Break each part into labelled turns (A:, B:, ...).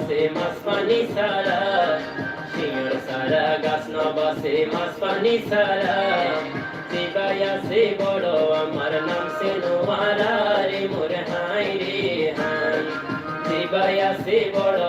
A: বাসে মাছ পানি সারা শিঙর সারা গাছ ন বাসে মাছ পানি সারা শিবাই সে বড়, আমার নাম সে নোয়ারা রে, মোর হাই রে হাই শিবাই সে বড়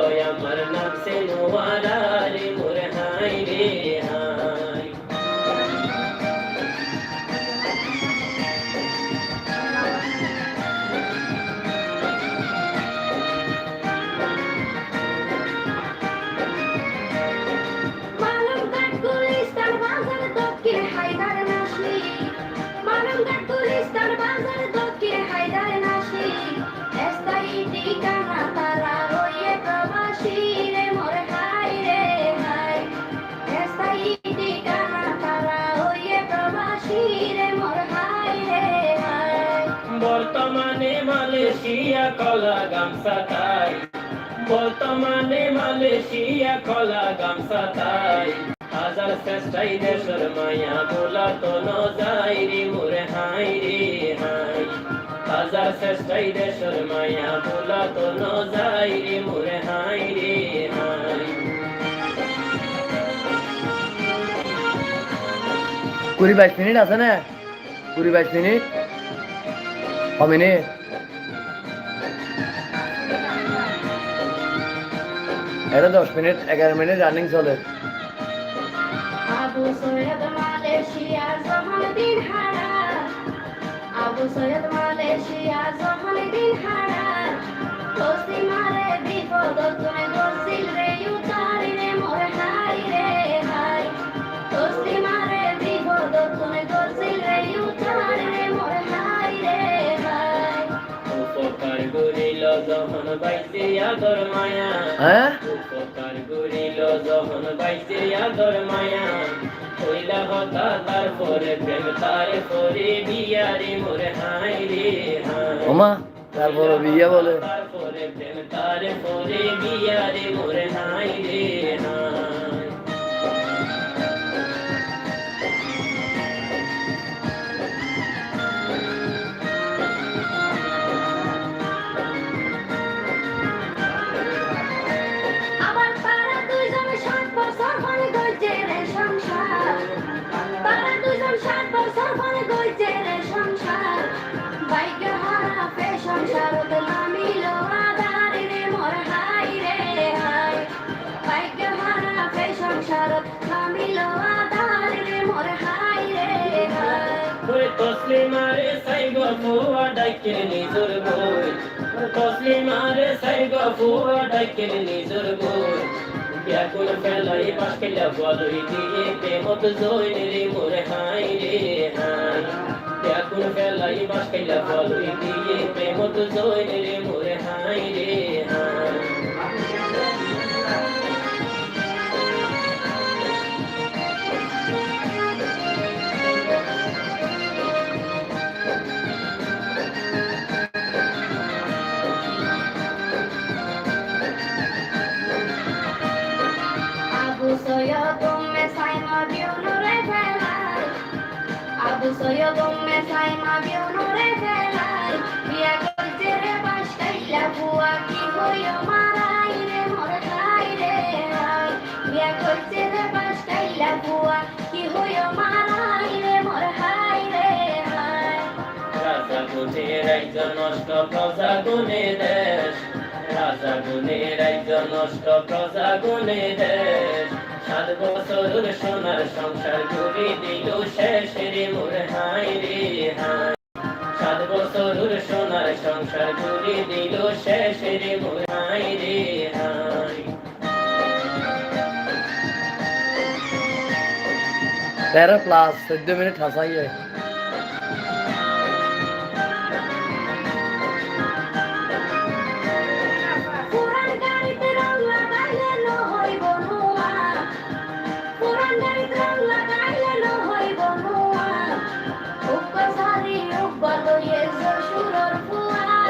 A: কলা গামছা তাই। বর্তমানে মালয়েশিয়া কলা গামছা তাই। হাজার চেষ্টাই দেশের মায়া বোলা তো ন যাই রে মোরে, হাই রে, হাই। হাজার চেষ্টাই দেশের মায়া বোলা তো ন যাই রে মোরে, হাই রে, হাই।
B: কুড়ি বাইশ মিনিট আছে না? কুড়ি বাইশ মিনিট। ক মিনিট। এটা দশ মিনিট, এগারো মিনিট রানিং চলে।
C: আবু সৈয়দ মালয়েশিয়ার জহান দিন হারা। আবু সৈয়দ মালয়েশিয়ার জহান দিন হারা। মারে বিপদ তুমি দোষিল রে।
A: বাইতে আদর মায়া।
B: হ্যাঁ?
A: উপকার করিল যখন বাইতে আদর মায়া। কইলা হতা তারপরে প্রেম তারে করে বিয়ারে মোরে হাই রে
B: ওমা তারপর বিয়ে বলে।
A: তারপরে প্রেম তারে করে বিয়ারে মোরে হাই রে ফুয়া ডাকে নিজর বই। তসলিমার সাই ফুয়া ডাকে নিজর বই। ব্যাকুল ফেলাই বাসকেলা বলই দিয়ে প্রেমত জয় রে মোর হাই রে হাই। ব্যাকুল ফেলাই বাসকেলা বলই দিয়ে প্রেমত জয় রে মোর হাই রে
C: আবু সৈয়দ উম্মে সাইমা বিউনুরে ফেলাই। বিয়া করছে রে বাস কাইলা বুয়া কি হইও মারাই রে মোর খাই রে। হাই বিয়া করছে রে বাস কাইলা বুয়া কি হইও মারাই রে মোর হাই রে। হাই
A: রাজা গুনে রাজ্য নষ্ট প্রজা গুনে দেশ। রাজা গুনে রাজ্য নষ্ট প্রজা গুনে দেশ। সাত বছরের সোনার সংসার ঘুরে দিল শেষ রে মোর হাই রে হাই সাত বছরের সোনার সংসার ঘুরে দিল শেষ রে মোর হাই রে হাই
B: তেরো প্লাস চোদ্দ মিনিট হাসাই
C: পুরান